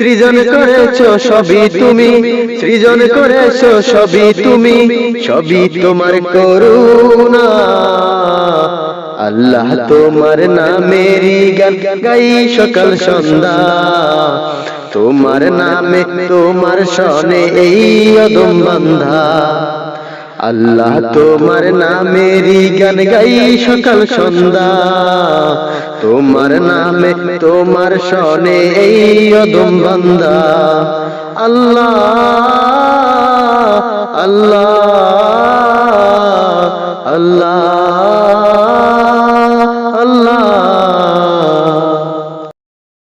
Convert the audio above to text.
সৃজন করেছ সবই তুমি, সৃজন করেছ সবই তুমি, সবই তোমার করুণা। আল্লাহ তোমার নামেরই গান গাই সকাল সন্ধ্যা। তোমার নামে তোমার সনে এই অদম বান্ধা। আল্লাহ তোমার নামেরই গান গাই সকাল সন্ধ্যা। তোমার নামে তোমার সনে এই অদম বান্দা। আল্লাহ আল্লাহ আল্লাহ।